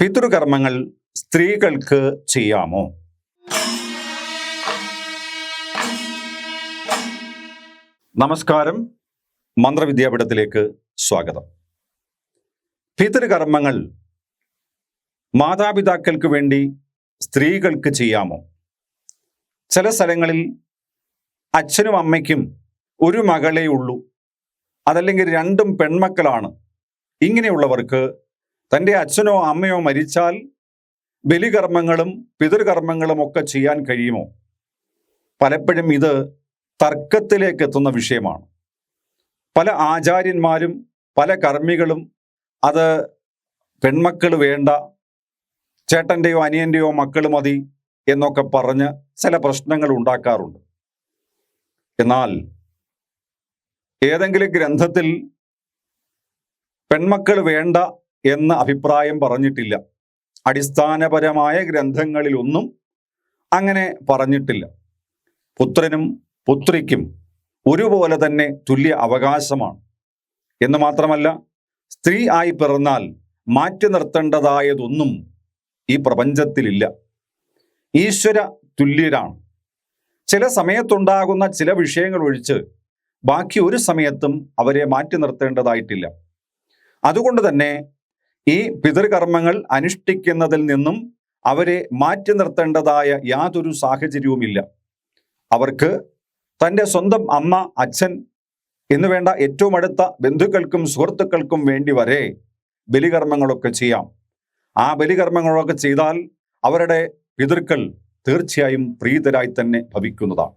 പിതൃകർമ്മങ്ങൾ സ്ത്രീകൾക്ക് ചെയ്യാമോ? നമസ്കാരം. മന്ത്രവിദ്യാപീഠത്തിലേക്ക് സ്വാഗതം. പിതൃകർമ്മങ്ങൾ മാതാപിതാക്കൾക്ക് വേണ്ടി സ്ത്രീകൾക്ക് ചെയ്യാമോ? ചില സ്ഥലങ്ങളിൽ അച്ഛനും അമ്മയ്ക്കും ഒരു മകളേ ഉള്ളൂ. അതല്ലെങ്കിൽ രണ്ടും പെൺമക്കളാണ്. ഇങ്ങനെയുള്ളവർക്ക് തന്റെ അച്ഛനോ അമ്മയോ മരിച്ചാൽ ബലികർമ്മങ്ങളും പിതൃകർമ്മങ്ങളും ഒക്കെ ചെയ്യാൻ കഴിയുമോ? പലപ്പോഴും ഇത് തർക്കത്തിലേക്ക് എത്തുന്ന വിഷയമാണ്. പല ആചാര്യന്മാരും പല കർമ്മികളും അത് പെൺമക്കൾ വേണ്ട ചേട്ടന്റെയോ അനിയന്റെയോ മക്കൾ മതി എന്നൊക്കെ പറഞ്ഞ് ചില പ്രശ്നങ്ങൾ ഉണ്ടാക്കാറുണ്ട്. എന്നാൽ ഏതെങ്കിലും ഗ്രന്ഥത്തിൽ പെൺമക്കൾ വേണ്ട എന്ന അഭിപ്രായം പറഞ്ഞിട്ടില്ല. അടിസ്ഥാനപരമായ ഗ്രന്ഥങ്ങളിലൊന്നും അങ്ങനെ പറഞ്ഞിട്ടില്ല. പുത്രനും പുത്രിക്കും ഒരുപോലെ തന്നെ തുല്യ അവകാശമാണ്. എന്ന് മാത്രമല്ല സ്ത്രീ ആയി പിറന്നാൽ മാറ്റി നിർത്തേണ്ടതായതൊന്നും ഈ പ്രപഞ്ചത്തിലില്ല. ഈശ്വര തുല്യരാണ്. ചില സമയത്തുണ്ടാകുന്ന ചില വിഷയങ്ങൾ ഒഴിച്ച് ബാക്കി ഒരു സമയത്തും അവരെ മാറ്റി നിർത്തേണ്ടതായിട്ടില്ല. അതുകൊണ്ട് തന്നെ ഈ പിതൃകർമ്മങ്ങൾ അനുഷ്ഠിക്കുന്നതിൽ നിന്നും അവരെ മാറ്റി നിർത്തേണ്ടതായ യാതൊരു സാഹചര്യവുമില്ല. അവർക്ക് തന്റെ സ്വന്തം അമ്മ അച്ഛൻ എന്ന് വേണ്ട ഏറ്റവും അടുത്ത ബന്ധുക്കൾക്കും സുഹൃത്തുക്കൾക്കും വേണ്ടി വരെ ബലികർമ്മങ്ങളൊക്കെ ചെയ്യാം. ആ ബലികർമ്മങ്ങളൊക്കെ ചെയ്താൽ അവരുടെ പിതൃക്കൾ തീർച്ചയായും പ്രീതരായി തന്നെ ഭവിക്കുന്നതാണ്.